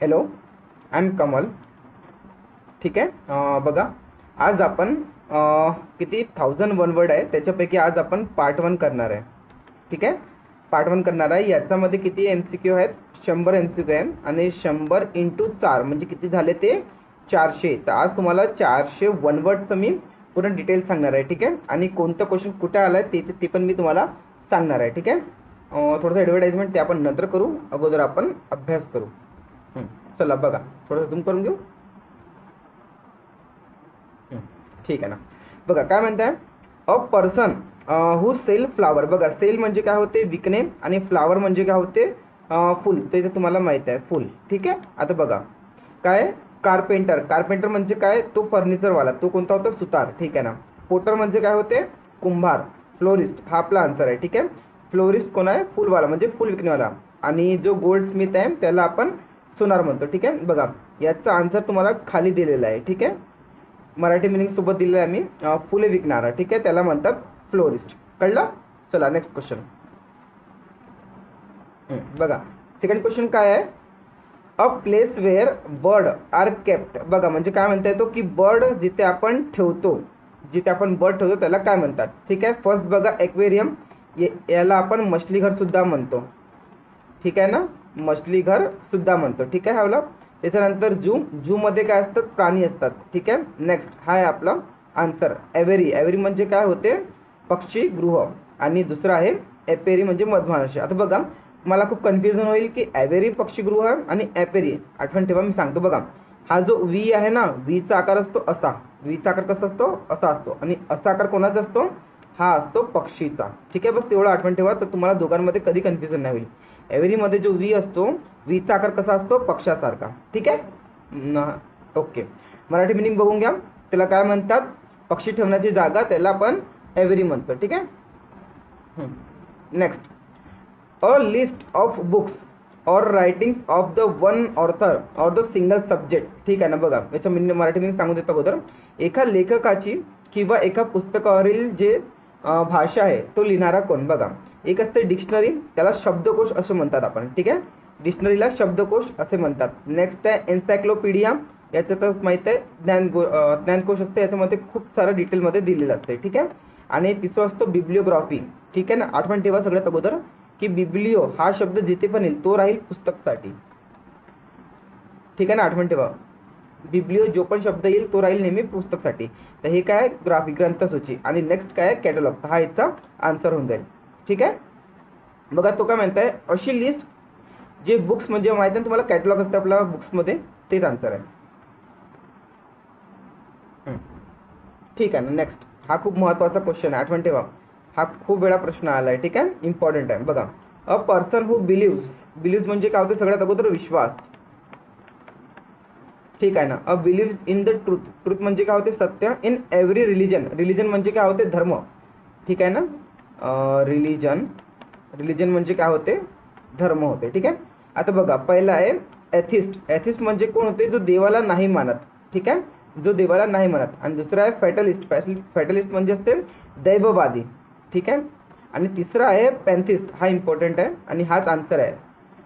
Hello I am Kamal ठीक आहे? बघा आज आपण किती थाउजंड वन वर्ड आहे त्याच्यापैकी आज आपण पार्ट वन करणार आहे. ठीक आहे? पार्ट वन करणार आहे. याच्यामध्ये किती एम सी क्यू आहेत? शंभर एम सी क्यू आहेत आणि शंभर इंटू चार म्हणजे किती झाले ते? चारशे. तर आज तुम्हाला चारशे वन वर्डचं मी पूर्ण डिटेल्स सांगणार आहे. ठीक आहे? आणि कोणतं क्वेश्चन कुठे आलं आहे ते ते पण मी तुम्हाला सांगणार आहे. ठीक आहे? थोडंसं ॲडव्हर्टाईजमेंट ते आपण नंतर करू. अगोदर आपण अभ्यास करू. चला बघा. थोडंसं झूम करून घेऊ. ठीक आहे ना. बघा काय म्हणताय? A person who sell flower बघा सेल म्हणजे काय होते? विकणे आणि फ्लावर म्हणजे काय होते? फुल. ते तर तुम्हाला माहीत आहे फुल. ठीक आहे? आता बघा. काय? कार्पेंटर कार्पेंटर म्हणजे काय? तो फर्निचरवाला तो कोणता होता? सुतार. ठीक आहे ना? पोटर म्हणजे काय होते? कुंभार. फ्लोरिस्ट हा आपला आन्सर आहे. ठीक आहे? फ्लोरिस्ट कोण आहे? फुलवाला. म्हणजे फुल विकणेवाला. आणि जो गोल्ड स्मिथ आहे त्याला आपण सोनार म्हणतो ठीक आहे? बघा याचा आन्सर तुम्हाला खाली दिलेला आहे ठीक आहे? मराठी मिनिंग सोबत दिलेलं आहे आम्ही. फुले विकणारा ठीक आहे? त्याला म्हणतात फ्लोरिस्ट कळलं? चला नेक्स्ट क्वेश्चन बघा. सेकंड क्वेश्चन काय आहे? A place where bird are kept बघा म्हणजे काय म्हणता येतो? की बर्ड जिथे आपण ठेवतो जिथे आपण बर्ड ठेवतो त्याला काय म्हणतात? ठीक आहे? फर्स्ट बघा एक्वेरियम याला आपण मछलीघर सुद्धा म्हणतो. ठीक आहे ना? मछलीघर सुद्धा म्हणतो. ठीक आहे हवलं त्याच्यानंतर जू. जू मध्ये काय असतात? प्राणी असतात. ठीक आहे? नेक्स्ट हा आहे आपला आन्सर एव्हेरी एव्हेरी म्हणजे काय होते? पक्षीगृह आणि दुसरं आहे एपेरी म्हणजे मधमाशी. आता बघा मला खूप कन्फ्युजन होईल की एव्हेरी पक्षीगृह आणि एपेरी आठवण ठेवा मी सांगतो बघा. हा जो व्ही आहे ना व्हीचा आकार असतो असा. व्हीचा आकार कसा असतो? असा असतो. आणि असा आकार कोणाचा असतो? हा असतो पक्षीचा. ठीक आहे? बस तेवढं आठवण ठेवा तर तुम्हाला दोघांमध्ये कधी कन्फ्युजन नाही होईल. एव्हरीमध्ये जो व्ही असतो व्हीचा आकार कसा असतो? पक्षासारखा. ठीक आहे? ओके. मराठी मिनिंग बघून घ्या. त्याला काय म्हणतात? पक्षी ठेवण्याची जागा त्याला आपण एव्हरी म्हणतो. ठीक आहे? Next a list of books or writing of the one author or the single subject ठीक आहे ना बघा. याचं मिनिंग मराठी मिनिंग सांगू देतो अगोदर. एका लेखकाची किंवा एका पुस्तकावरील जे भाषा आहे तो लिहिणारा कोण? बघा. एक असते डिक्शनरी त्याला शब्दकोश असं म्हणतात आपण ठीक आहे? डिक्शनरीला शब्दकोश असे म्हणतात. नेक्स्ट आहे एन्सायक्लोपीडिया याचं तर माहीत आहे ज्ञान ज्ञानकोश असते याच्यामध्ये खूप सारं डिटेलमध्ये दिलेलं असते ठीक आहे? आणि तिसरं असतो बिब्लिओग्राफी ठीक आहे ना? आठवण ठेवा सगळ्यात अगोदर की बिब्लिओ हा शब्द जिथे पण येईल तो राहील पुस्तकसाठी. ठीक आहे ना? आठवण ठेवा. बिब्लिओ जो पण शब्द येईल तो राहील नेहमी पुस्तकसाठी. तर हे काय? ग्राफिक ग्रंथसूची. आणि नेक्स्ट काय? कॅटलॉग हा याचा आन्सर होऊन जाईल. ठीक आहे? बघा तो काय म्हणताय अशी लिस्ट जे बुक्स म्हणजे माहिती आहे तुम्हाला कॅटलॉग असते आपल्या बुक्समध्ये तेच आन्सर आहे. ठीक आहे ना नेक्स्ट हा खूप महत्त्वाचा क्वेश्चन आहे. आठवण ठेवा. हा खूप वेळा प्रश्न आला आहे ठीक आहे? इम्पॉर्टंट आहे. बघा अ पर्सन हू बिलिव्स बिलिव्स म्हणजे काय होतं? सगळ्यात अगोदर विश्वास. ठीक आहे ना? A believe in the truth truth म्हणजे काय होते? सत्य. इन एव्हरी रिलिजन रिलिजन म्हणजे काय होते? धर्म. ठीक आहे ना? रिलिजन रिलिजन म्हणजे काय होते? धर्म होते ठीक आहे? आता बघा पहिला आहे एथिस्ट एथिस्ट म्हणजे कोण होते? जो देवाला नाही मानत ठीक आहे? जो देवाला नाही मानत. आणि दुसरा आहे फॅटलिस्ट फॅटलिस्ट म्हणजे असते दैववादी ठीक आहे? आणि तिसरा आहे पॅन्थिस्ट हा इम्पॉर्टंट आहे आणि हाच आन्सर आहे.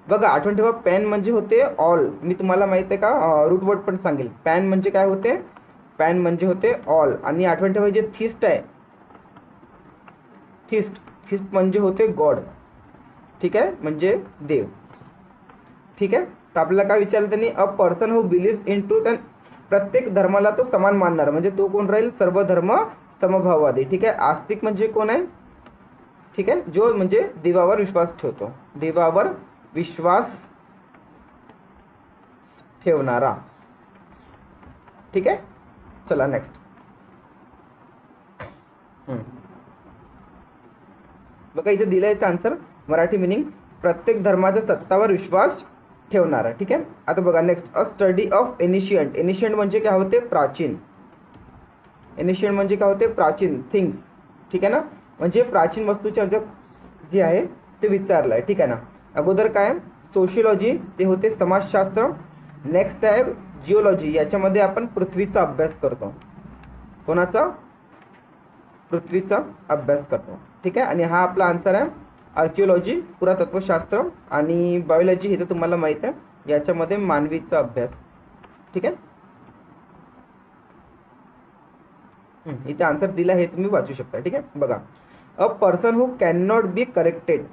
बघा आठवण ठेवा पॅन म्हणजे होते ऑल मी तुम्हाला माहीत आहे का? रूटवर्ड पण सांगेल. पॅन म्हणजे काय होते? पॅन म्हणजे होते ऑल आणि आठवण ठेवा जे थिस्ट आहे थिस्ट थिस्ट म्हणजे होते गॉड. ठीक आहे? म्हणजे देव. ठीक तर आपल्याला काय विचारलं त्यांनी? A person who believe in to and प्रत्येक धर्माला तो समान मानणार. म्हणजे तो कोण राहील? सर्व धर्म समभाववादी ठीक आहे? आस्तिक म्हणजे आहे? ठीक आहे? जो म्हणजे देवावर विश्वास देवावर विश्वास ठीक आहे? चला नेक्स्ट बघा इथे दिलं याचं आन्सर मराठी मिनिंग प्रत्येक धर्माच्या सत्तावर विश्वास ठेवणारा. ठीक आहे? आता बघा next a study of ancient ancient म्हणजे काय होते? प्राचीन. एनिशियंट म्हणजे काय होते? प्राचीन थिंग्स ठीक आहे ना? म्हणजे प्राचीन वस्तूच्या जग जे आहे ते विचारलं आहे ठीक आहे ना? अगोदर काय? सोशिओलॉजी ते होते समाजशास्त्र. नेक्स्ट आहे जिओलॉजी याच्यामध्ये आपण पृथ्वीचा अभ्यास करतो. कोणाचा? पृथ्वीचा अभ्यास करतो. ठीक आहे? आणि हा आपला आन्सर आहे आर्किओलॉजी पुरातत्वशास्त्र आणि बायोलॉजी हे तर तुम्हाला माहीत आहे. याच्यामध्ये मानवीचा अभ्यास. ठीक आहे? इथे आन्सर दिला हे तुम्ही वाचू शकता. ठीक आहे? बघा. A person who can not be corrected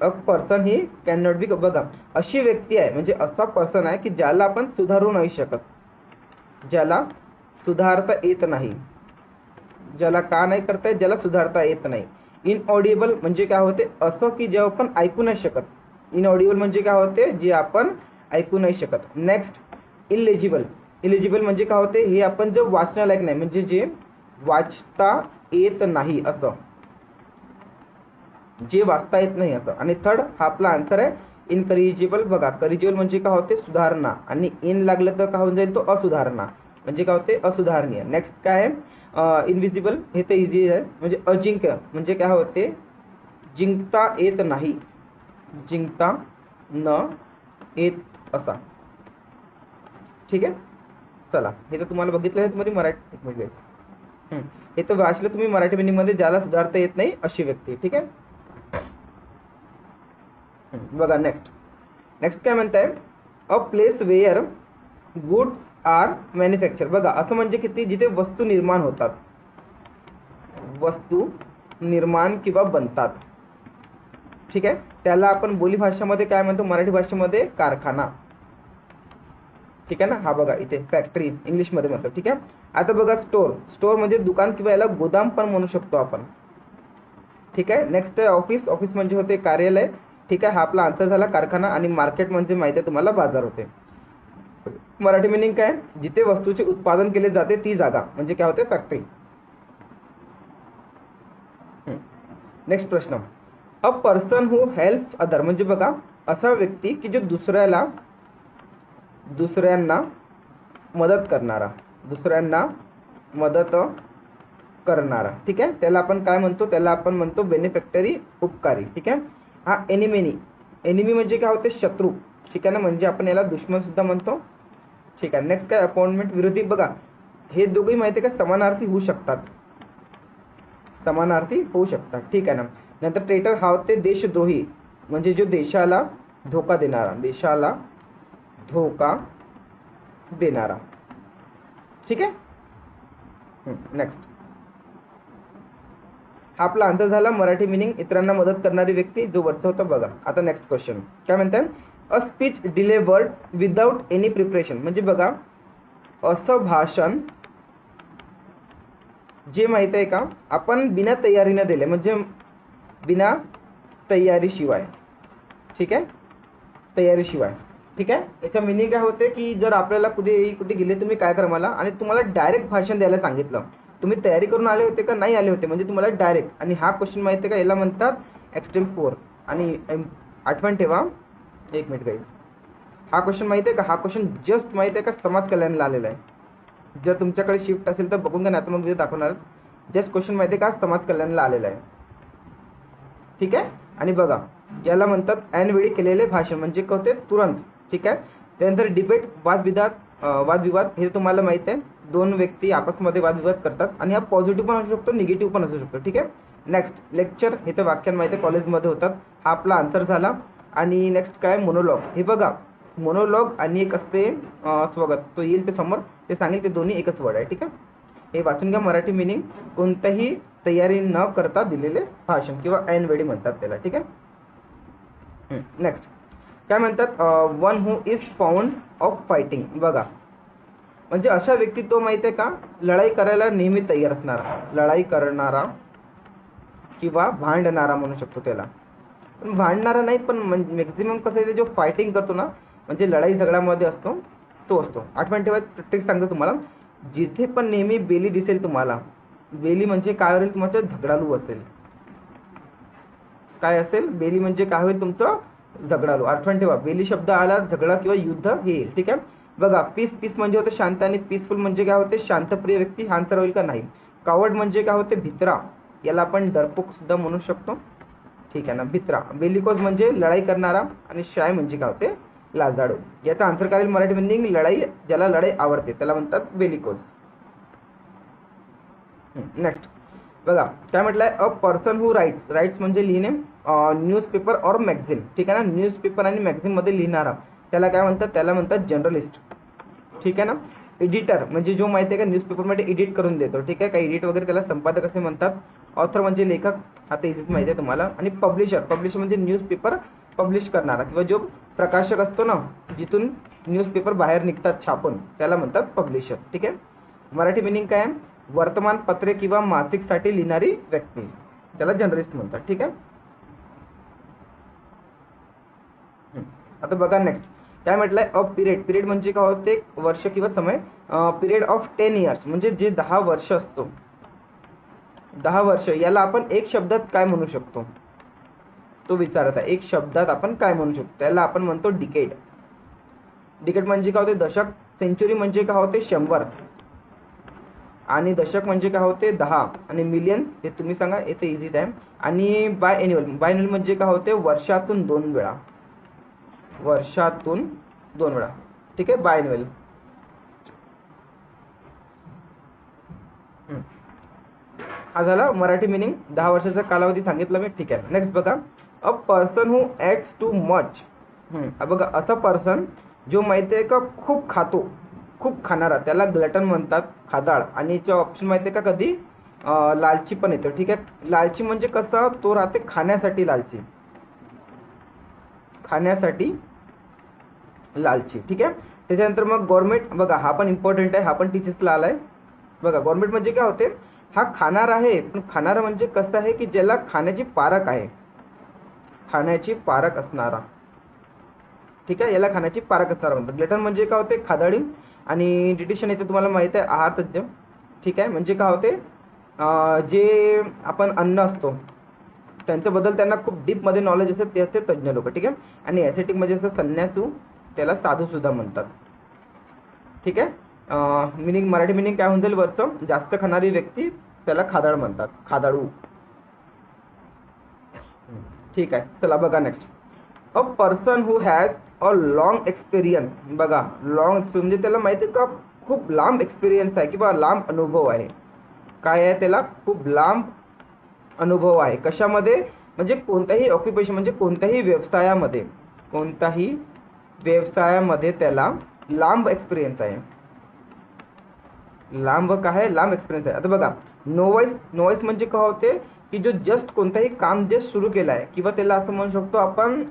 a person he can not be बघा. अशी व्यक्ती आहे म्हणजे असा पर्सन आहे की ज्याला आपण सुधारू नाही शकत. ज्याला सुधारता येत नाही. ज्याला का नाही करता येत ज्याला सुधारता येत नाही. इनऑडिबल म्हणजे काय होते? असं की जे आपण ऐकू नाही शकत. इनऑडिबल म्हणजे काय होते? जे आपण ऐकू नाही शकत. नेक्स्ट इलिजिबल इलिजिबल म्हणजे काय होते? हे आपण जे वाचण्यालायक नाही म्हणजे जे वाचता येत नाही असं. जे वाचता येत नाही असं. आणि थर्ड हा आपला आन्सर आहे इनकरिजिबल बघा करिजिबल म्हणजे काय होते? सुधारणा. आणि इन लागलं तर काय होऊन जाईल? तो असुधारणा. म्हणजे काय होते? असुधारणीय. नेक्स्ट काय आहे? इनविजिबल हे तर इझी आहे. म्हणजे अजिंक्य म्हणजे काय होते? जिंकता येत नाही. जिंकता न येत असा. ठीक आहे? चला हे तर तुम्हाला बघितलं आहे तुम्ही मराठी म्हणजे हे. तर वाचलं तुम्ही मराठी मिनिंगमध्ये ज्याला सुधारता येत नाही अशी व्यक्ती ठीक आहे? बघा नेक्स्ट नेक्स्ट काय म्हणताय? A place where goods are manufacture बघा असं म्हणजे किती? जिथे वस्तू निर्माण होतात. वस्तू निर्माण किंवा बनतात. ठीक आहे? त्याला आपण बोली भाषेमध्ये काय म्हणतो? मराठी भाषेमध्ये कारखाना. ठीक आहे ना? हा बघा इथे फॅक्टरी इंग्लिशमध्ये म्हणतो. ठीक आहे? आता बघा स्टोर स्टोर म्हणजे दुकान किंवा याला गोदाम पण म्हणू शकतो आपण. ठीक आहे? नेक्स्ट ऑफिस ऑफिस म्हणजे होते कार्यालय. ठीक आहे? हा आपला आन्सर झाला कारखाना आणि मार्केट म्हणजे माहिती आहे तुम्हाला बाजार होते. मराठी मिनिंग काय? जिथे वस्तूचे उत्पादन केले जाते ती जागा. म्हणजे काय होते? फॅक्टरी नेक्स्ट प्रश्न. A person who help other म्हणजे बघा असा व्यक्ती की जो दुसऱ्याला दुसऱ्यांना मदत करणारा. दुसऱ्यांना मदत करणारा. ठीक आहे? त्याला आपण काय म्हणतो? त्याला आपण म्हणतो बेनिफॅक्टरी उपकारी. ठीक आहे? हा एनिमेनी एनिमी म्हणजे काय होते? शत्रू. ठीक आहे ना? म्हणजे आपण याला दुश्मन सुद्धा म्हणतो. ठीक आहे. नेक्स्ट काय अपॉइंटमेंट विरोधी. बघा हे दोघेही माहिती आहे का? समानार्थी होऊ शकतात. समानार्थी होऊ शकतात. ठीक आहे ना? नंतर ट्रेटर हा होते देशद्रोही. म्हणजे जो देशाला धोका देणारा देशाला धोका देणारा. ठीक आहे? नेक्स्ट हा आपला आन्सर झाला मराठी मिनिंग इतरांना मदत करणारी व्यक्ती जो वरचा होता बघा. आता नेक्स्ट क्वेश्चन काय म्हणतात? A speech delivered without any preparation म्हणजे बघा असं भाषण जे माहीत आहे का आपण बिना तयारीनं दिले म्हणजे बिना तयारीशिवाय. ठीक आहे? तयारीशिवाय. ठीक आहे? याचा मिनिंग काय होते की जर आपल्याला कुठे कुठे गेले तुम्ही काय करा मला? आणि तुम्हाला डायरेक्ट भाषण द्यायला सांगितलं. तुम्ही तयारी करून आले होते का? नाही आले होते. म्हणजे तुम्हाला डायरेक्ट आणि हा क्वेश्चन माहिती आहे का? याला म्हणतात एक्स्ट्रीम फोर आणि आठवण ठेवा. एक मिनिट काही हा क्वेश्चन माहिती आहे का? हा क्वेश्चन जस्ट माहिती आहे का? समाज कल्याणला आलेला आहे. जर तुमच्याकडे शिफ्ट असेल तर बघून घ्या नाही मग मी दाखवणार. जस्ट क्वेश्चन माहिती आहे का? समाज कल्याणला आलेला आहे. ठीक आहे? आणि बघा याला म्हणतात ऐनवेळी केलेले भाषण म्हणजे कळते तुरंत. ठीक आहे? त्यानंतर डिबेट वादविवाद वादविवाद हे तुम्हाला माहीत आहे दोन व्यक्ती आपसमध्ये वादविवाद करतात आणि हा पॉझिटिव्ह पण असू शकतो निगेटिव्ह पण असू शकतो. ठीक आहे? नेक्स्ट लेक्चर हे तर वाक्यां माहिती आहे कॉलेजमध्ये होतात. हा आपला आन्सर झाला. आणि नेक्स्ट काय? मोनोलॉग हे बघा मोनोलॉग आणि एक असते स्वगत स्वागत. तो येईल ते समोर. ते सांगेल ते दोन्ही एकच वर्ड आहे ठीक आहे? हे वाचून घ्या मराठी मिनिंग कोणत्याही तयारी न करता दिलेले भाषण किंवा ऐनवेळी म्हणतात त्याला ठीक आहे? नेक्स्ट काय म्हणतात? One who is found of fighting बघा. म्हणजे अशा व्यक्ती तो माहिती आहे का? लढाई करायला नेहमी तयार असणारा. लढाई करणारा किंवा भांडणारा म्हणू शकतो त्याला. भांडणारा नाही पण म्हणजे मॅक्झिमम कसं आहे जो फायटिंग करतो ना म्हणजे लढाई झगड्यामध्ये असतो तो असतो. आठवण ठेवा प्रत्येक सांगतो तुम्हाला. जिथे पण नेहमी बेली दिसेल तुम्हाला बेली म्हणजे काय होईल तुमचं झगडालू असेल. काय असेल बेली म्हणजे काय होईल तुमचं झगडालू. आठवण ठेवा बेली शब्द आला झगडा किंवा युद्ध हे येईल ठीक आहे? बघा पीस पीस म्हणजे होतं शांत आणि पीसफुल म्हणजे काय होते शांतप्रिय व्यक्ती शांत होईल का नाही? कावड म्हणजे काय होते भित्रा. याला आपण डरपोक सुद्धा म्हणू शकतो. ठीक आहे ना? बित्रा. बेलिकोज म्हणजे लढाई करणारा आणि शाय म्हणजे काय होते? लाजाडू याचा आन्सर काय मराठी मिनिंग लढाई ज्याला लढाई आवडते. त्याला म्हणतात बेलिकोज नेक्स्ट बघा काय म्हटलंय? A person who writes writes म्हणजे लिहिणे. न्यूजपेपर और मॅगझिन ठीक आहे ना? न्यूजपेपर आणि मॅगझिनमध्ये लिहिणारा. त्याला काय म्हणतात? त्याला म्हणतात जर्नलिस्ट ठीक आहे ना? एडिटर म्हणजे जो माहिती आहे का? न्यूजपेपरमध्ये एडिट करून देतो. ठीक आहे? काही एडिट वगैरे त्याला संपादक असे म्हणतात. ऑथर म्हणजे लेखक आता इथेच माहिती आहे तुम्हाला. आणि पब्लिशर पब्लिशर म्हणजे न्यूजपेपर पब्लिश करणारा किंवा जो प्रकाशक असतो ना जिथून न्यूजपेपर बाहेर निघतात छापून त्याला म्हणतात पब्लिशर ठीक आहे? मराठी मिनिंग काय आहे? वर्तमानपत्रे किंवा मासिकसाठी लिहिणारी व्यक्ती. त्याला जर्नलिस्ट म्हणतात. ठीक आहे? आता बघा नेक्स्ट काय म्हटलंय? अ पिरियड पिरियड म्हणजे काय? होते एक वर्ष किंवा समय. पिरियड ऑफ टेन इयर्स म्हणजे जे दहा वर्ष असतो. दहा वर्ष याला आपण एक शब्दात काय म्हणू शकतो? तो विचारत आहे एक शब्दात आपण काय म्हणू शकतो? त्याला आपण म्हणतो डिकेड डिकेड म्हणजे काय होते? दशक. सेंचुरी म्हणजे काय होते? शंभर. आणि दशक म्हणजे काय होते? दहा. आणि मिलियन हे तुम्ही सांगा येते इझी टाईम आणि बाय एन्युअल बाय एन्युअल म्हणजे काय होते? वर्षातून दोन वेळा. वर्षातून दोन वेळा. ठीक आहे? बाय एन्युअल हा झाला मराठी मिनिंग दहा वर्षाचा कालावधी सांगितलं मी. ठीक आहे. नेक्स्ट बघा. A person who acts too much बघा असं पर्सन जो माहिती आहे का खूप खातो. खूप खाणारा. त्याला ग्लटन म्हणतात खादाळ आणि याचे ऑप्शन माहिती आहे का कधी? लालची पण येतं. ठीक आहे. लालची म्हणजे कसं? तो राहते खाण्यासाठी लालची. खाण्यासाठी लालची. ठीक आहे. त्याच्यानंतर मग गव्हर्नमेंट बघा हा पण इम्पॉर्टंट आहे. हा पण टीचर्सला आलाय. बघा गव्हर्नमेंट म्हणजे काय होते? हा खाणार आहे पण खाणारा म्हणजे कसं आहे की ज्याला खाण्याची पारख आहे. खाण्याची पारख असणारा. ठीक आहे? याला खाण्याची पारख असणारा म्हणतात. ग्लेटन म्हणजे काय होते? खादाडी. आणि डिटिशन येते तुम्हाला माहीत आहे आहार तज्ज्ञ ठीक आहे? म्हणजे काय होते? जे आपण अन्न असतो त्यांच्याबद्दल त्यांना खूप डीपमध्ये नॉलेज असते ते असते तज्ज्ञ लोक. ठीक आहे? आणि ॲसेटिक म्हणजे असं संन्यासू त्याला साधू सुद्धा म्हणतात. ठीक आहे? मिनिंग मराठी मिनिंग काय होऊन जाईल वरचं? जास्त खाणारी व्यक्ती त्याला खादाड म्हणतात. खादाडू. ठीक आहे. चला बघा next a person who has a long experience बघा लॉंग म्हणजे त्याला माहिती आहे का? खूप लांब एक्सपिरियन्स आहे किंवा लांब अनुभव आहे. काय आहे त्याला? खूप लांब अनुभव आहे. कशामध्ये? म्हणजे कोणत्याही ऑक्युपेशन म्हणजे कोणत्याही व्यवसायामध्ये. कोणत्याही व्यवसायामध्ये त्याला लांब एक्सपिरियन्स आहे. लांब काय लांब एक्सपिरियन्स आहे. आता बघा नोवाईस नोवाईस म्हणजे का होते? की जो जस्ट कोणताही काम जे सुरू केलं आहे किंवा त्याला असं म्हणू शकतो आपण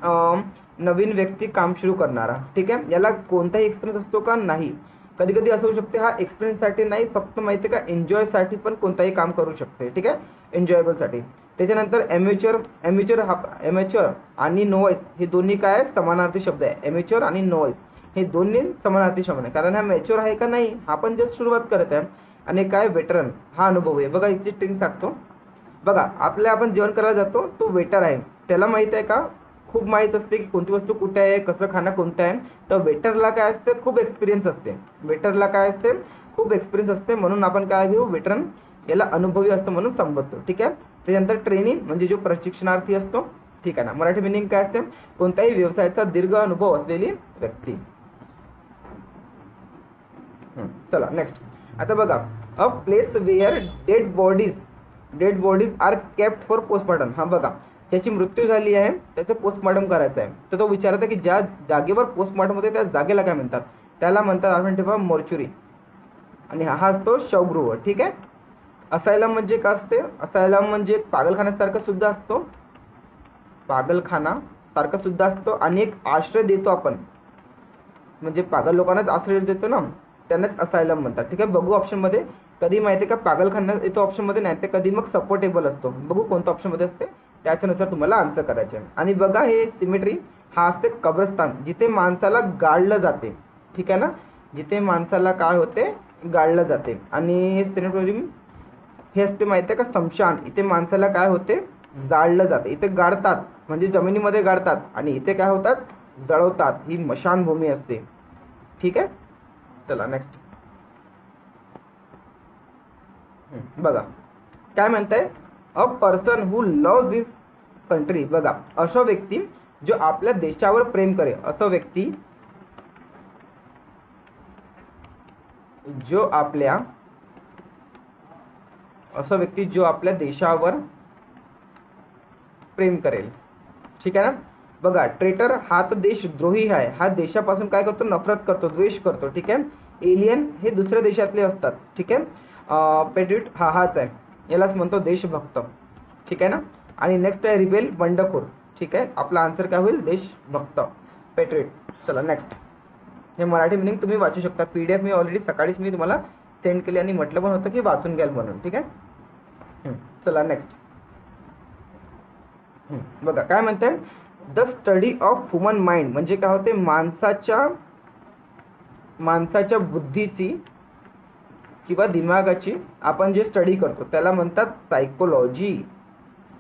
नवीन व्यक्ती काम सुरू करणारा. ठीक आहे? याला कोणताही एक्सपिरियन्स असतो का? नाही. कधी कधी असं होऊ शकते हा एक्सपिरियन्ससाठी नाही फक्त माहिती आहे का एन्जॉयसाठी पण कोणताही काम करू शकते. ठीक आहे? एन्जॉयबलसाठी त्याच्यानंतर एम्युच्युअर एम्युच्युअर हा एम्युच्युअर आणि नोवाईस हे दोन्ही काय आहे? समानार्थी शब्द आहे. एम्युच्युअर आणि नोवाईस हे दोन्ही समानार्थी अतिशमन आहे कारण हा मॅच्युअर आहे का नाही हा पण जस्ट सुरुवात करत आहे. आणि काय वेटरन हा अनुभव आहे. बघा इथे स्ट्रिंग टाकतो. बघा आपल्या आपण जेवण करायला जातो तो वेटर आहे. त्याला माहीत आहे का? खूप माहीत असते की कोणती वस्तू कुठे आहे कसं खाणं कोणतं आहे. तर वेटरला काय असते? खूप एक्सपिरियन्स असते. वेटरला काय असते? खूप एक्सपिरियन्स असते. म्हणून आपण काय घेऊ? वेटरन याला अनुभवी असतो म्हणून संबोधतो. ठीक आहे? त्याच्यानंतर ट्रेनिंग म्हणजे जो प्रशिक्षणार्थी असतो ठीक आहे ना. मराठी मिनिंग काय असते? कोणत्याही व्यवसायाचा दीर्घ अनुभव असलेली व्यक्ती. चला नेक्स्ट आता बघा a place where dead bodies dead bodies are kept for postmortem हा बघा त्याची मृत्यू झाली आहे त्याचं पोस्टमॉर्टम करायचं आहे. तर तो विचारत आहे की ज्या जागेवर पोस्टमॉर्टम होते त्या जागेला काय म्हणतात? त्याला म्हणतात आपण ठेवा मोर्चुरी आणि हा असतो शवगृह ठीक आहे? असायला म्हणजे काय असते? असायला म्हणजे पागलखान्यासारखं सुद्धा असतो. पागलखाना सारखं सुद्धा असतो. आणि एक आश्रय देतो आपण. म्हणजे पागल लोकांनाच आश्रय देतो ना. त्यांनाच असायलम म्हणतात. ठीक आहे? बघू ऑप्शनमध्ये कधी माहिती आहे का? पागलखाना येतो ऑप्शनमध्ये नाही तर कधी मग सपोर्टेबल असतो. बघू कोणत्या ऑप्शनमध्ये असते. त्याच्यानुसार तुम्हाला आन्सर करायचे. आहे. आणि बघा हे सिमेट्री हा असते कब्रस्तान. जिथे माणसाला गाळलं जाते. ठीक आहे ना? जिथे माणसाला काय होते? गाळलं जाते. आणि हे सिनेटोरियम हे असते माहिती आहे का? समशान. इथे माणसाला काय होते? जाळलं जाते. इथे गाळतात म्हणजे जमिनीमध्ये गाडतात. आणि इथे काय होतात? जळवतात. ही मशानभूमी असते. ठीक आहे? चला नेक्स्ट बघा. काय म्हणताय? A person who love this country बघा असं व्यक्ती जो आपल्या देशावर प्रेम करे असं व्यक्ती जो आपल्या असं व्यक्ती जो आपल्या देशावर प्रेम करेल. ठीक आहे ना? बघा ट्रेटर हा तर देशद्रोही आहे. हा देशापासून काय करतो? नफरत करतो द्वेष करतो ठीक आहे? एलियन हे दुसऱ्या देशातले असतात ठीक आहे? पेट्रिट हा हाच आहे. यालाच म्हणतो देशभक्त ठीक आहे ना? आणि नेक्स्ट आहे रिबेल बंडखोर ठीक आहे? आपला आन्सर काय होईल? देशभक्त. पेट्रिट चला नेक्स्ट हे मराठी मिनिंग तुम्ही वाचू शकता. पी डी एफ मी ऑलरेडी सकाळीच मी तुम्हाला सेंड केली आणि म्हटलं पण होतं की वाचून घ्याल म्हणून ठीक आहे? चला नेक्स्ट बघा काय म्हणते the study of human mind म्हणजे काय होते? माणसाच्या माणसाच्या बुद्धीची किंवा दिमागाची आपण जे स्टडी करतो त्याला म्हणतात सायकोलॉजी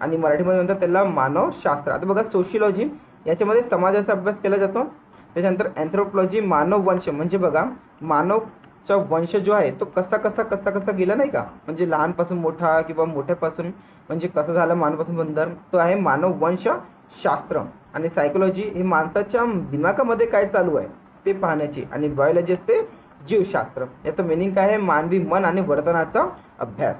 आणि मराठीमध्ये म्हणतात त्याला मानवशास्त्र. आता बघा सोशिओलॉजी याच्यामध्ये समाजाचा अभ्यास केला जातो. त्याच्यानंतर अँथ्रोपॉलॉजी मानव वंश म्हणजे बघा मानवचा वंश जो आहे तो कसा कसा कसा कसा गेला नाही का? म्हणजे लहानपासून मोठा किंवा मोठ्यापासून म्हणजे कसं झालं मानवापासून बंधन तो आहे मानव वंश शास्त्र आणि सायकोलॉजी हे माणसाच्या दिमागामध्ये काय चालू आहे ते पाहण्याची आणि बायोलॉजी असते जीवशास्त्र. याचं मिनिंग काय आहे? मानवी मन आणि वर्तनाचा अभ्यास.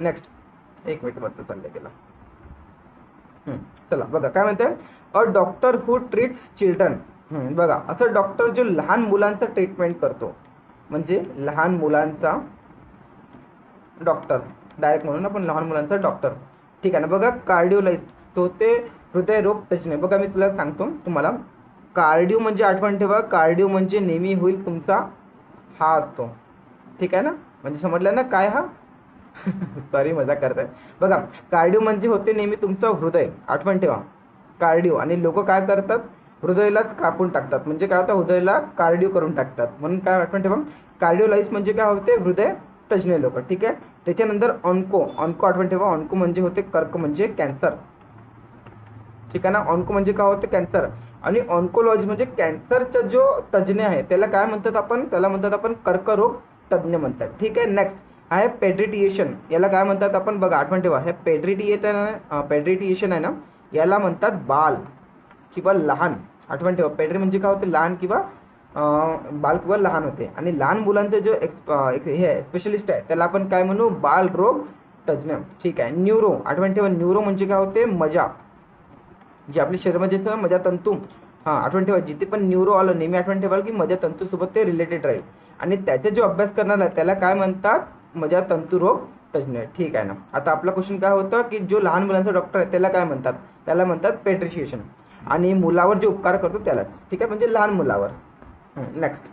नेक्स्ट एक मिनिट मत चाललं गेला चला बघा काय म्हणते? A doctor who treats children बघा असं डॉक्टर जो लहान मुलांचा ट्रीटमेंट करतो म्हणजे लहान मुलांचा डॉक्टर डायरेक्ट म्हणून आपण लहान मुलांचा डॉक्टर ठीक आहे ना बघा कार्डिओलाइज तो ते हृदयरोग तज्ज्ञ बघा मी तुला सांगतो तुम्हाला. कार्डिओ म्हणजे आठवण ठेवा. कार्डिओ म्हणजे नेहमी होईल तुमचा हा असतो. ठीक आहे ना? म्हणजे समजलं ना काय हा? सॉरी मजा करताय. बघा कार्डिओ म्हणजे होते नेहमी तुमचं हृदय. आठवण ठेवा. कार्डिओ आणि लोक काय करतात? हृदयालाच कापून टाकतात. म्हणजे काय होतं? हृदयाला कार्डिओ करून टाकतात. म्हणून काय आठवण ठेवा. कार्डिओलाइज म्हणजे काय होते? हृदय तज्ज्ञ लोक. ठीक आहे? त्याच्यानंतर ऑन्को ऑन्को आठवण ठेवा. ऑन्को म्हणजे होते कर्क म्हणजे कॅन्सर ठीक आहे ना? ऑन्को म्हणजे काय होते? कॅन्सर आणि ऑन्कोलॉजी म्हणजे कॅन्सरचा जो तज्ज्ञ आहे त्याला काय म्हणतात आपण? त्याला म्हणतात आपण कर्करोग तज्ज्ञ म्हणतात. ठीक आहे? नेक्स्ट आहे पेड्रिटिएशन याला काय म्हणतात आपण? बघा आठवण ठेवा. हे पेड्रिटिएशन पेड्रिटिएशन आहे ना? याला म्हणतात बाल किंवा लहान. आठवण ठेवा. पेड्री म्हणजे काय होते? लहान किंवा अं, लहान होते. आणि लहान मुलांचे जो एक्स एक हे स्पेशलिस्ट आहे त्याला आपण काय म्हणू? बाल रोग तज्ज्ञ. ठीक आहे. न्यूरो आठवण ठेवा न्यूरो म्हणजे काय होते? मजा. जे आपली शरीरामध्ये मजा तंतू. हां आठवण ठेवा जिथे पण न्यूरो आलं नेहमी आठवण ठेवाल की मजा तंतूसोबत ते रिलेटेड राहील. आणि त्याचा जो अभ्यास करणार आहे त्याला काय म्हणतात? मजा तंतू रोग तज्ज्ञ ठीक आहे ना? आता आपला क्वेश्चन काय होतं की जो लहान मुलांचा डॉक्टर आहे त्याला काय म्हणतात? त्याला म्हणतात पेट्रिशिएशन आणि मुलावर जे उपकार करतो त्यालाच. ठीक आहे? म्हणजे लहान मुलावर. नेक्स्ट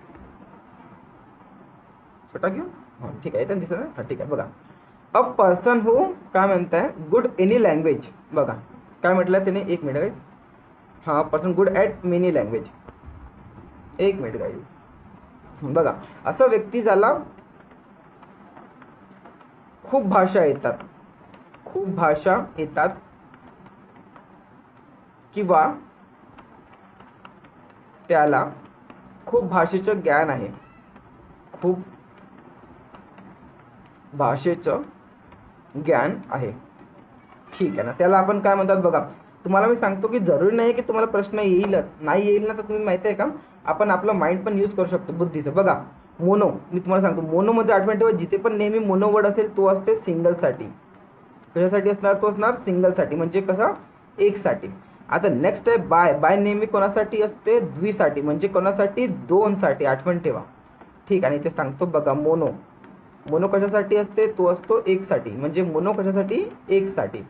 छोटा घेऊ हाँ, ठीक आहे इथं दिसत ठीक आहे बघा. अ पर्सन हू काय म्हणताय गुड एनी लँग्वेज बघा. काय म्हटलं त्याने? एक मिनिट गाईज हाँ person good at many language एक मिनिट गाईज बघा. असा व्यक्ती ज्याला खूप भाषा येतात. खूप भाषा किंवा त्याला खूप भाषेचं ज्ञान आहे. खूप भाषेचं ज्ञान आहे. ठीक आहे ना. त्याला आपण काय म्हणतात बघा? तुम्हाला मी सांगतो की जरुरी नाही की तुम्हाला प्रश्न येईलच नाही येईल ना तर तुम्ही माहिती आहे का? आपण आपलं माइंड पण यूज करू शकतो बुद्धीचं. बघा मोनो मी तुम्हाला सांगतो मोनोमध्ये आठवण ठेवा जिथे पण नेहमी मोनो वर्ड असेल तो असते सिंगलसाठी कशासाठी असणार? तो असणार सिंगलसाठी म्हणजे कसं? एकसाठी. आता नेक्स्ट आहे बाय बाय नेहमी कोणासाठी असते? द्विसाठी. म्हणजे कोणासाठी? दोनसाठी. आठवण ठेवा. ठीक आणि इथे सांगतो बघा मोनो मोनो कशासाठी असते? तो असतो एकसाठी. म्हणजे मोनो कशासाठी? एकसाठी.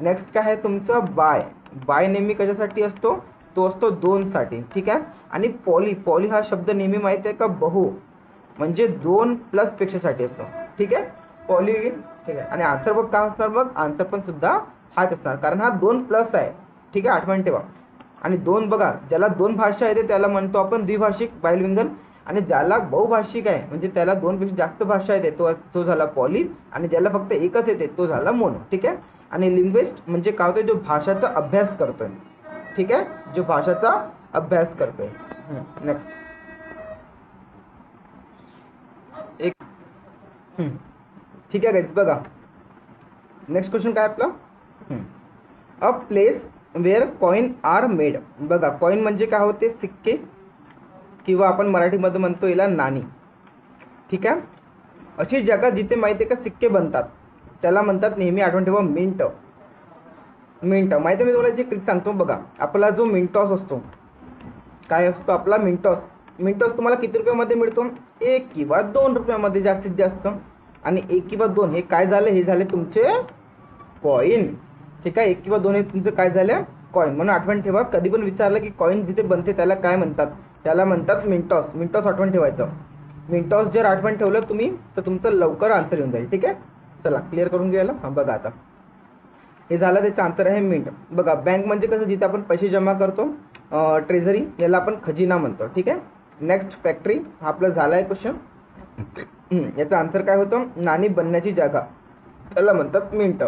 नेक्स्ट काय आहे तुमचं? बाय बाय नेहमी कशासाठी असतो? तो असतो दोनसाठी. ठीक आहे? आणि पॉली पॉली हा शब्द नेहमी माहिती आहे का? बहु. म्हणजे दोन प्लस पेक्षासाठी असतो. ठीक आहे? पॉली ठीक आहे. आणि आन्सर बघ काय असणार मग आन्सर पण सुद्धा हाच असणार. कारण हा दोन प्लस आहे. ठीक आहे आठवण ठेवा. आणि दोन बघा ज्याला दोन भाषा येते त्याला म्हणतो आपण द्विभाषिक बायलिंगल आणि ज्याला बहुभाषिक आहे म्हणजे त्याला दोनपेक्षा जास्त भाषा येते तो तो झाला पॉली आणि ज्याला फक्त एकच येते तो झाला मोनो ठीक आहे? आणि लिंग्विस्ट म्हणजे काय होतं जो भाषाचा अभ्यास करतोय. ठीक आहे? जो भाषाचा अभ्यास करतोय. नेक्स्ट एक हम्म. ठीक आहे guys, बघा. नेक्स्ट क्वेश्चन काय आपला? A place where coin are made बघा कॉईन म्हणजे काय होते? सिक्के किंवा आपण मराठीमध्ये म्हणतो याला नाणी. ठीक आहे? अशी जगा जिथे माहिती आहे का सिक्के बनतात. त्याला म्हणतात नेहमी आठवण ठेवा मिंट मिंट माहिती आहे मी तुम्हाला जी क्रिक सांगतो बघा. आपला जो मिंटॉस असतो काय असतो आपला मिंटॉस मिंटॉस तुम्हाला किती रुपयामध्ये मिळतो? एक किंवा दोन रुपयामध्ये जास्तीत जास्त. आणि एक किंवा दोन हे काय झालं? हे झाले तुमचे कॉईन ठीक आहे? एक किंवा दोन हे तुमचं काय झालं? कॉईन म्हणून आठवण ठेवा. कधी पण विचारलं की कॉईन जिथे बनते त्याला काय म्हणतात? त्याला म्हणतात मिंटॉस मिंटॉस आठवण ठेवायचं. मिंटॉस जर आठवण ठेवलं तुम्ही तर तुमचं लवकर आन्सर येऊन जाईल. ठीक आहे? चला क्लिअर करून घ्यायला? हां बघा आता. हे झालं त्याचं आन्सर आहे मिंट बघा बँक म्हणजे कसं जिथे आपण पैसे जमा करतो ट्रेझरी याला आपण खजिना म्हणतो. ठीक आहे? नेक्स्ट फॅक्टरी हा आपलं झाला आहे क्वेश्चन याचा आन्सर काय होतं? नाणी बनण्याची जागा. त्याला म्हणतात मिंट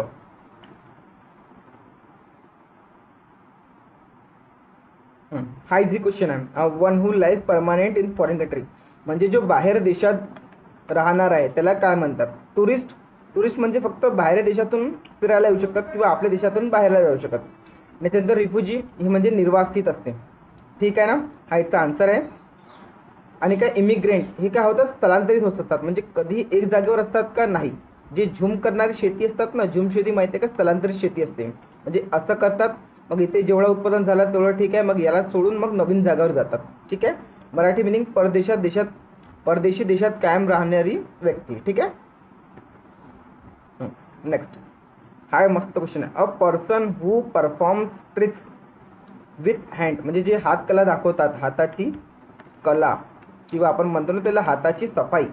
हा इझी क्वेश्चन आहे one who life permanent in foreign country म्हणजे जो बाहेर देशात राहणार आहे त्याला काय म्हणतात? टुरिस्ट टुरिस्ट म्हणजे फक्त बाहेर देशातून फिरायला येऊ शकतात किंवा आपल्या देशातून बाहेरला जाऊ शकतात. त्याच्यानंतर रिफ्युजी ही म्हणजे निर्वासित असते. ठीक आहे ना? हा याचा आन्सर आहे. आणि काय इमिग्रेंट हे काय होतं स्थलांतरित होत असतात. म्हणजे कधी एक जागेवर असतात का नाही? जे झूम करणारी शेती असतात ना झूम शेती माहिती आहे का? स्थलांतरित शेती असते. म्हणजे असं करतात मग इथे जेवढं उत्पादन झालं तेवढं ठीक आहे. मग याला सोडून मग नवीन जागावर जातात. ठीक आहे? मराठी मिनिंग परदेशात देशात परदेशी देशात कायम राहणारी व्यक्ती. ठीक आहे? नेक्स्ट हा मस्त क्वेश्चन आहे. A person who perform tricks with hand म्हणजे जे हात कला दाखवतात हाताची कला किंवा आपण म्हणतो ना त्याला हाताची सफाई.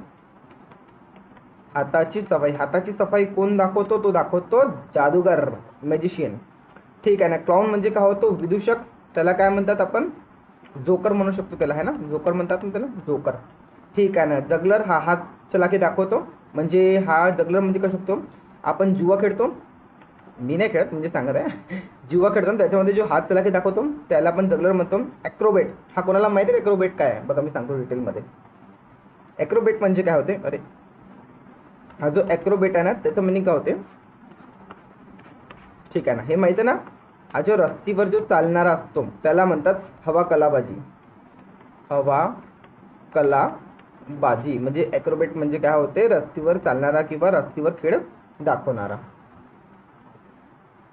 हाताची सफाई. हाताची सफाई कोण दाखवतो? तो दाखवतो जादूगार मॅजिशियन ठीक आहे ना. क्लाउन म्हणजे काय होतो? विदूषक त्याला काय म्हणतात आपण? जोकर म्हणू शकतो त्याला आहे ना? जोकर म्हणतात ना त्याला? जोकर ठीक आहे ना. जगलर हा हात चलाखी दाखवतो. म्हणजे हा जगलर म्हणजे काय शकतो. आपण जुवा खेळतो. मी नाही खेळत म्हणजे सांगत आहे. जुवा खेळतो ना त्याच्यामध्ये जो हात चलाखी दाखवतो त्याला आपण जगलर म्हणतो. ॲक्रोबेट हा कोणाला माहिती आहे ॲक्रोबेट काय आहे? बघा मी सांगतो डिटेलमध्ये ॲक्रोबेट म्हणजे काय होते? अरे. हा जो ॲक्रोबेट आहे ना त्याचं मिनिंग काय होते? ठीक आहे ना. हे माहिती आहे ना? हा जो रस्तीवर जो चालणारा असतो त्याला म्हणतात हवा कलाबाजी. हवा कला बाजी म्हणजे ॲक्रोबेट म्हणजे काय होते? रस्तीवर चालणारा किंवा रस्तीवर खेळ दाखवणारा.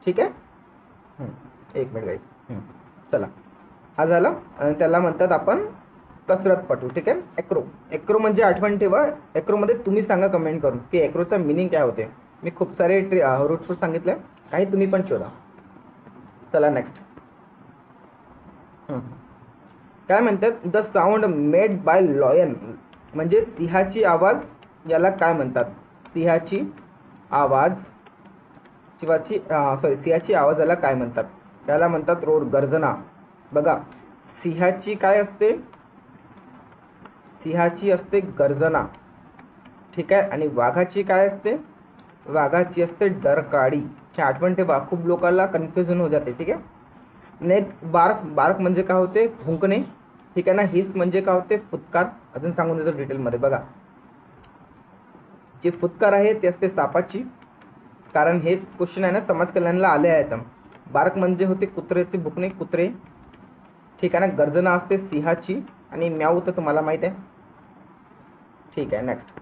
ठीक आहे? एक मिनिट गाईस चला. हा झाला. आणि त्याला म्हणतात आपण कसरतपटू ठीक आहे? ॲक्रो ॲक्रो म्हणजे आठवण ठेवा. ॲक्रोमध्ये तुम्ही सांगा कमेंट करून की ॲक्रोचा मिनिंग काय होते? मी खूप सारे ट्रे रूट्स सांगितले. काही तुम्ही पण शोधा. चला नेक्स्ट काय म्हणतात? The sound made by lion म्हणजे सिंहाची आवाज याला काय म्हणतात? सिंहाची आवाज शिवाची सॉरी सिंहाची आवाज याला काय म्हणतात? त्याला म्हणतात रोड गर्जना. बघा सिंहाची काय असते? सिंहाची असते गर्जना. ठीक आहे? आणि वाघाची काय असते? वाघाची असते डरकाळी. अच्छा आठवण ठेवा खूप लोकांना कन्फ्युजन हो जाते ठीक आहे? नेक्स्ट बार्क बार्क म्हणजे काय होते? भुंकणे ठीक आहे ना? हिस म्हणजे काय होते? फुतकार अजून सांगून देतो डिटेलमध्ये बघा. जे फुतकार आहे ते असते सापाची. कारण हे क्वेश्चन आहे ना समाज कल्याणला आले आहेत. बार्क म्हणजे होते कुत्र्याचे भुकणे कुत्रे. ठीक आहे ना? गर्जना असते सिंहाची. आणि म्याऊ तर तुम्हाला माहीत आहे. ठीक आहे नेक्स्ट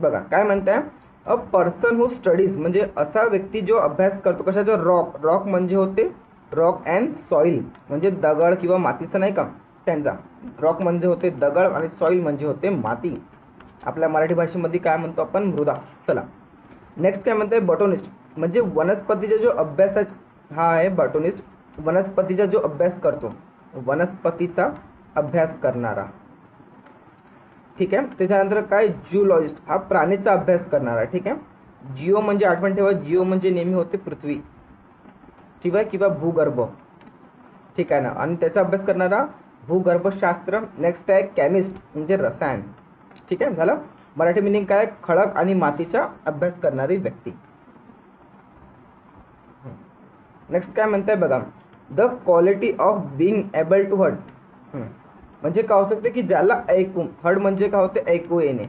बघा. काय म्हणताय? अ पर्सन हू स्टडीज म्हणजे असा व्यक्ती जो अभ्यास करतो कशाचा? रॉक रॉक म्हणजे होते रॉक अँड सॉइल म्हणजे दगड किंवा मातीचं नाही का? त्यांचा. रॉक म्हणजे होते दगड आणि सॉइल म्हणजे होते माती. आपल्या मराठी भाषेमध्ये काय म्हणतो आपण? मृदा. चला. नेक्स्ट काय म्हणताय? बटोनिस्ट म्हणजे वनस्पतीचा जो अभ्यास हा आहे बटोनिस्ट वनस्पतीचा जो अभ्यास करतो वनस्पतीचा अभ्यास करणारा. ठीक आहे? त्याच्यानंतर काय? जिओलॉजिस्ट हा प्राणीचा अभ्यास करणारा ठीक आहे? जिओ म्हणजे आठवण ठेवा जिओ म्हणजे नेहमी होते पृथ्वी. ठीक आहे किंवा भूगर्भ. ठीक आहे ना? आणि त्याचा अभ्यास करणारा भूगर्भशास्त्र नेक्स्ट आहे केमिस्ट म्हणजे रसायन. ठीक आहे? झालं? मराठी मिनिंग काय? खडक आणि मातीचा अभ्यास करणारी व्यक्ती. नेक्स्ट काय म्हणताय बघा? The quality of being able to hurt म्हणजे काय होऊ शकते की ज्याला ऐकू हर्ड म्हणजे काय होते? ऐकू येणे.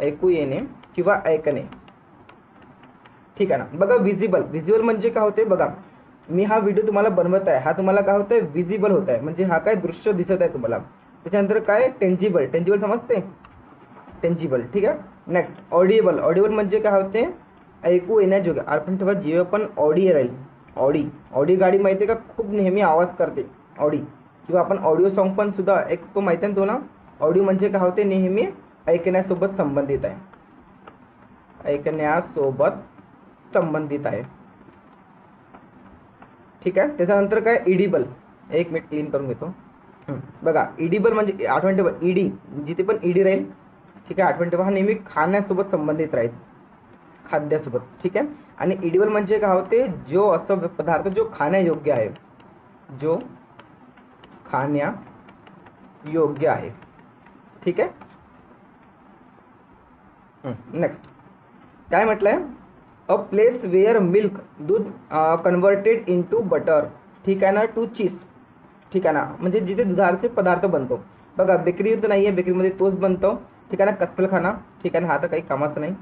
ऐकू येणे किंवा ऐकणे. ठीक आहे ना? बघा विजिबल विजिबल म्हणजे काय होते? बघा, मी हा व्हिडिओ तुम्हाला बनवत आहे. हा तुम्हाला काय होतंय? विजिबल होत आहे. म्हणजे हा काय दृश्य दिसत आहे तुम्हाला. त्याच्यानंतर काय? टेंजिबल टेंजिबल समजते? टेंजिबल ठीक आहे? नेक्स्ट ऑडिएबल ऑडिएबल म्हणजे काय होते? ऐकू येण्याजोगे. आपण तेव्हा जेव्हा पण ऑडी राहील. ऑडी ऑडी गाडी माहिती का? खूप नेहमी आवाज़ करते. ऑडी किंवा आपण ऑडिओ सॉन्ग पण सुद्धा ऐकतो माहिती आहे ना तुला? ऑडिओ म्हणजे काय होते? नेहमी ऐकण्यासोबत संबंधित आहे. ऐकण्यासोबत संबंधित आहे. ठीक आहे? त्याच्यानंतर काय? इडिबल एक मिनिट क्लीन करून घेतो. बघा इडिबल म्हणजे आठवण ठेवा ईडी जिथे पण ईडी राहील ठीक आहे? आठवण ठेवा हा नेहमी खाण्यासोबत संबंधित राहील. खाद्यासोबत. ठीक आहे? आणि इडिबल म्हणजे काय होते? जो असं पदार्थ जो खाण्यायोग्य आहे. जो खाण्या योग्य आहे. ठीक आहे? नेक्स्ट काय म्हटलंय? अ प्लेस वेअर मिल्क दूध कन्वर्टेड इन टू बटर ठीक आहे ना? टू चीज ठीक आहे ना? म्हणजे जिथे दुधाचे पदार्थ बनतो. बघा बेकरी तर नाही आहे बेकरीमध्ये तोच बनतो. ठीक आहे ना? कत्तलखाना. ठीक आहे ना? हा तर काही कामाचं नाही.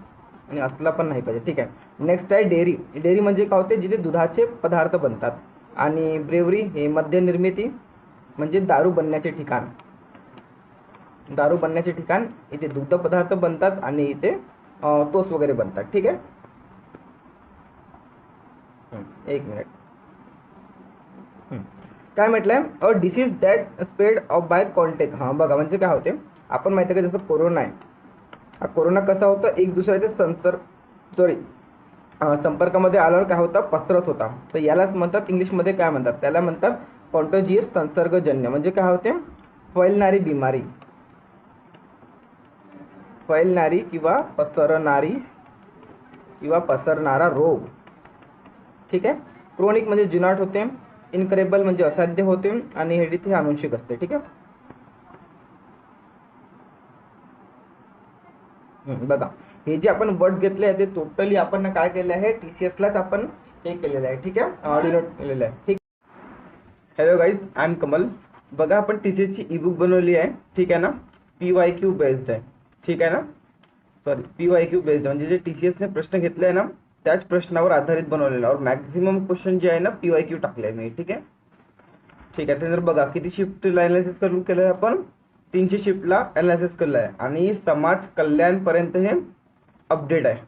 आणि असला पण नाही पाहिजे. ठीक आहे. नेक्स्ट आहे डेअरी. डेअरी म्हणजे काय होते? जिथे दुधाचे पदार्थ बनतात. आणि ब्रेवरी हे मद्य निर्मिती म्हणजे दारू बनण्याचे ठिकाण. दारू बनण्याचे ठिकाण इथे दुग्ध पदार्थ बनतात आणि इथे टोस्ट वगैरे बनतात. ठीक आहे? एक मिनिट. काय म्हटलंय? A disease that spread of by contact हां बघा म्हणजे काय होते? आपण माहिती आहे का जसं कोरोना आहे. हा कोरोना कसा होता? एक दुसऱ्याच्या संसर्ग सॉरी संपर्कामध्ये आल्यावर काय होता? पसरत होता. तर यालाच म्हणतात इंग्लिशमध्ये काय म्हणतात? त्याला म्हणतात कॉन्टोजियस संसर्गजन्य म्हणजे काय होते? फैलणारी बिमारी. फैलणारी किंवा पसरणारी किंवा पसरणारा रोग. ठीक आहे? क्रोनिक म्हणजे जुनाट होते इनकरेबल म्हणजे असाध्य होते आणि हेडित हे अनुवंशिक असते. ठीक आहे? बघा. हे जे आपण वर्ड घेतले आहे ते टोटली आपण काय केले आहे? टीसीएस लाच आपण हे केलेलं आहे. ठीक आहे? ऑर्डिनोट केलेलं आहे. ठीक hello guys I am Kamal बघा आपण टीचरची ची ई बुक बनवली आहे. ठीक आहे ना? पी वाय क्यू बेस्ड आहे. ठीक आहे ना? Sorry P Y Q based म्हणजे जे टी सी ने प्रश्न घेतले आहे ना त्याच प्रश्नावर आधारित बनवलेला आहे. और मॅक्झिमम क्वेश्चन जे आहे ना पी वाय क्यू टाकले आहे मी. ठीक आहे? ठीक आहे त्यानंतर बघा किती शिफ्टला अनालिसिस करून केलं आहे आपण? तीनशे शिफ्टला अनालिसिस केलं आहे आणि समाज कल्याणपर्यंत हे अपडेट आहे.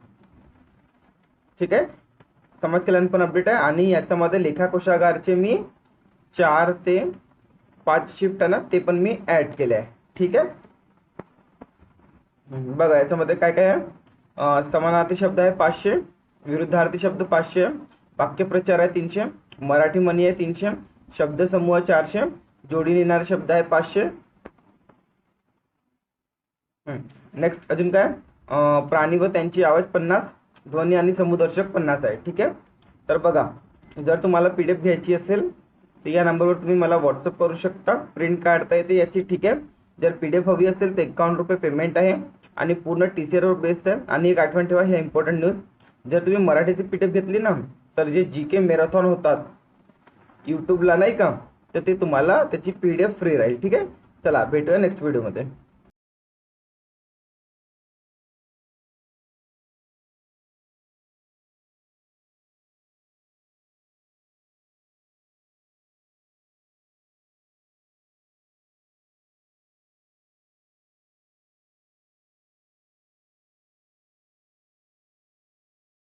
ठीक आहे? समाज कल्याण पण अपडेट आहे. आणि याच्यामध्ये लेखा कोशागारचे मी चार ते पाच शिफ्ट आहे ना ते पण मी ऍड केले आहे ठीक आहे? बघा याच्यामध्ये काय काय आहे? समानार्थी शब्द आहे पाचशे विरुद्धार्थी शब्द पाचशे वाक्यप्रचार आहे तीनशे मराठी म्हणी आहे तीनशे शब्दसमूह चारशे जोडी येणारे शब्द आहे पाचशे. नेक्स्ट अजून काय? प्राणी व त्यांची आवाज पन्नास ध्वनी आणि समुदर्शक पन्नास आहे. ठीक आहे? तर बघा जर तुम्हाला पी डी एफ घ्यायची असेल तर या नंबरवर तुम्ही मला व्हॉट्सअप करू शकता. प्रिंट काढता येते याची ठीक आहे? जर पी डी एफ हवी असेल तर एकावन्न रुपये पेमेंट आहे. आणि पूर्ण टी सी आरवर बेस्ड आहे. आणि एक आठवण ठेवा हे इम्पॉर्टंट न्यूज जर तुम्ही मराठीची पी डी एफ घेतली ना तर जे जी के मॅरेथॉन होतात यूट्यूबला नाही का तर ते तुम्हाला त्याची पी डी एफ फ्री राहील ठीक आहे? चला भेटूया नेक्स्ट व्हिडिओमध्ये